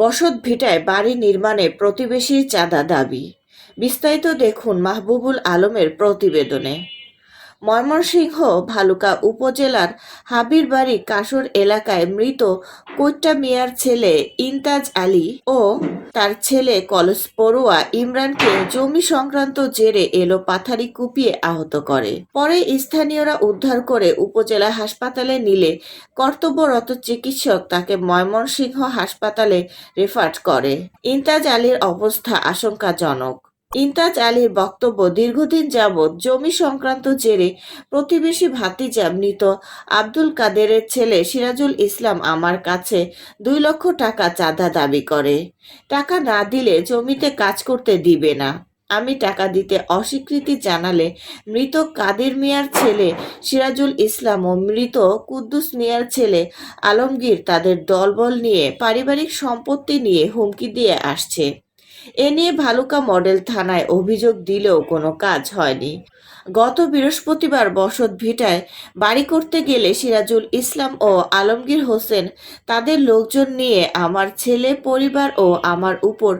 বসত ভিটায় বাড়ি নির্মাণে প্রতিবেশীর চাঁদা দাবি। বিস্তারিত দেখুন মাহবুবুল আলমের প্রতিবেদনে। ময়মনসিংহ ভালুকা উপজেলার হাবিরবাড়ি কাসর এলাকায় মৃত কৈট্টা মিয়ার ছেলে ইন্তাজ আলী ও তার ছেলে কলস পড়ুয়া ইমরানকে জমি সংক্রান্ত জেরে এলো পাথারি কুপিয়ে আহত করে। পরে স্থানীয়রা উদ্ধার করে উপজেলা হাসপাতালে নিলে কর্তব্যরত চিকিৎসক তাকে ময়মনসিংহ হাসপাতালে রেফার করে। ইন্তাজ আলীর অবস্থা আশঙ্কাজনক। ইনতাজ আলীর বক্তব্য দীর্ঘদিন যাবৎ জমি সংক্রান্ত জেরে প্রতিবেশী ভাতিজা মৃত। আব্দুল কাদেরের ছেলে সিরাজুল ইসলাম আমার কাছে দুই লক্ষ টাকা চাঁদা দাবি করে। টাকা না দিলে জমিতে কাজ করতে দিবে না। আমি টাকা দিতে অস্বীকৃতি জানালে মৃত কাদের মিয়ার ছেলে সিরাজুল ইসলাম ও মৃত কুদ্দুস মিয়ার ছেলে আলমগীর তাদের দলবল নিয়ে পারিবারিক সম্পত্তি নিয়ে হুমকি দিয়ে আসছে। এ নিয়ে ভালুকা মডেল থানায় অভিযোগ দিলেও কোনো কাজ হয়নি। গত বৃহস্পতিবার বসত ভিটায় বাড়ি করতে গেলে সিরাজুল ইসলাম ও আলমগীর হোসেন তাদের লোকজন নিয়ে আমার ছেলে, পরিবার ও আমার উপর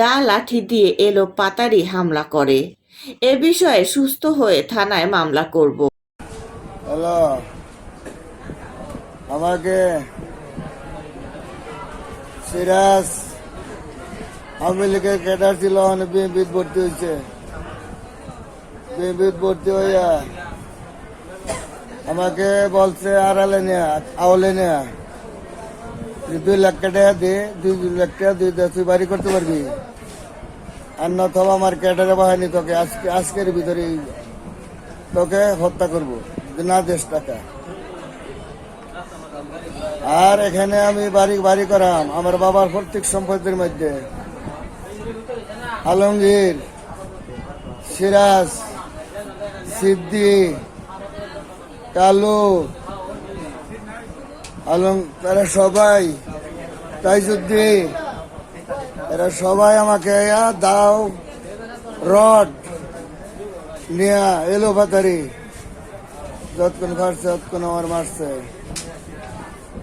দা লাঠি দিয়ে এলো পাতারি হামলা করে। এ বিষয়ে সুস্থ হয়ে থানায় মামলা করব। আমাকে সিরাজ আওয়ামী লীগের ক্যাডার ছিল বিএনপিত ভর্তি হয়েছে। বিএনপিত ভর্তি হইয়া আমাকে বলছে, আড়ালে নেয়া আওলে নেয়া। দুই লাখ টাকা দে, দুই দুই লাখ টাকা দুই তুই বাড়ি করতে পারবি। আর নথবা আমার ক্যাডারে বাহিনী তোকে, আজকে, আজকের ভিতরেই তোকে হত্যা করব। না দেশ টাকা। আর এখানে আমি বাড়ি বাড়ি করাম। আমার বাবার প্রত্যেক সম্পত্তির মধ্যে। আলমগীর, সিরাজ, সিদ্দি, কালু, আলম তারা সবাই, তাইজুদ্দি, এরা সবাই আমাকে দাও, রড, নিয়া, এলো বাতারি যতক্ষণ ফারছে ততক্ষণ আমার মারছে।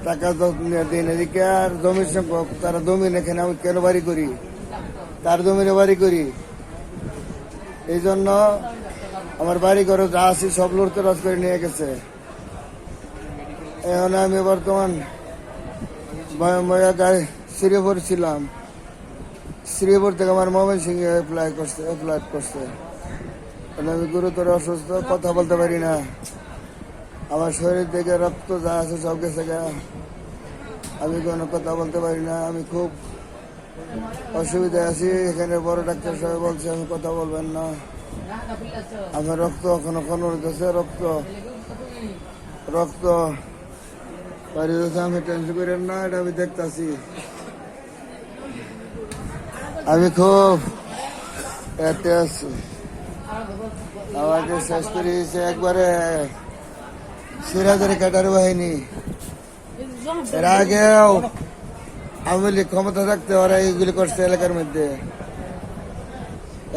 টাকা তো দিন এদিকে আর জমির সংখ্যক তারা জমিন এখানে আমি কেন বাড়ি করি? তার জমিনে বাড়ি করি। এই জন্য আমার বাড়ি ঘরে যা আছি সব লড়তে রাজ করে নিয়ে গেছে। এখন আমি বর্তমান শ্রীপুর ছিলাম। শ্রীপুর থেকে আমার মোবাইল সিংহে অ্যাপ্লাই করছে অ্যাপ্লাই করছে। আমি গুরুতর অসুস্থ, কথা বলতে পারি না। আমার শরীর থেকে রক্ত যা আছে সব গেছে আমি কোনো কথা বলতে পারি না, আমি খুব অসুবিধায় আছি, এখানে বড় ডাক্তার সাহেব বলছে, আমি কথা বলবেন না। আমার রক্ত এখনও কোনো হইতেছে, রক্ত। রক্ত আমি টেনশন করেন না, এটা আমি দেখতাছি। আমি খুব এতে আছি। আমাকে শেষ করে দিয়েছে একবারে সিরাজের কাটার বাহিনী। এর আগেও আওয়ামী লীগ ক্ষমতা থাকতে ওরা এইগুলি করছে এলাকার মধ্যে।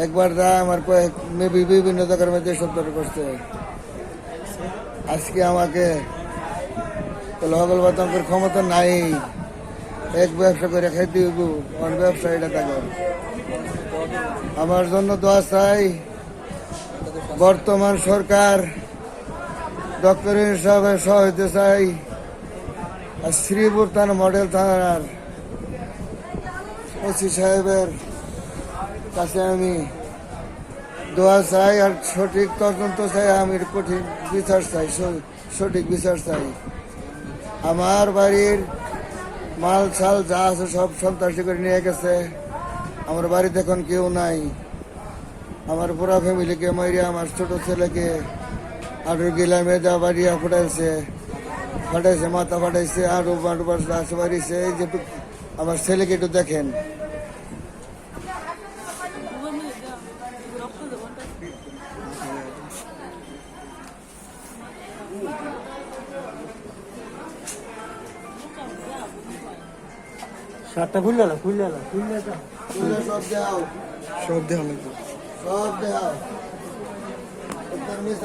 একবার দা আমার কয়েক মেবি বিভিন্ন জায়গার মধ্যে সত্তর করছে। আজকে আমাকে লগল বাতঙ্কের ক্ষমতা নাই। এক ব্যবসা করে খাইতে হইব আমার ব্যবসা এটা থাকে আমার জন্য দোয়া চাই, বর্তমান সরকার, ডক্টর সহ হইতে চাই। আর শ্রীপুর থানা মডেল থানার ওসি সাহেবের কাছে আমি দোয়া চাই আর সঠিক তদন্ত চাই আমি কঠিন বিচার চাই, সঠিক বিচার চাই। আমার বাড়ির মাল ছাল যা আছে সব সন্ত্রাসী করে নিয়ে গেছে। আমার বাড়িতে এখন কেউ নাই। আমার পুরা ফ্যামিলিকে মারিয়া আমার ছোট ছেলেকে আটু গিলা মেজা বাড়িয়া ফুটাইছে। ফাটাইছে, মাথা ফাটাইছে, আরও বাটু বাস বাড়িছে, এই যেটুক আমার ছেলেকে একটু দেখেন। শার্টটা খুললে না খুললে না খুললে সব দেও। সব দেওয়া লাগবে সব দেও। উত্তর মিশ্র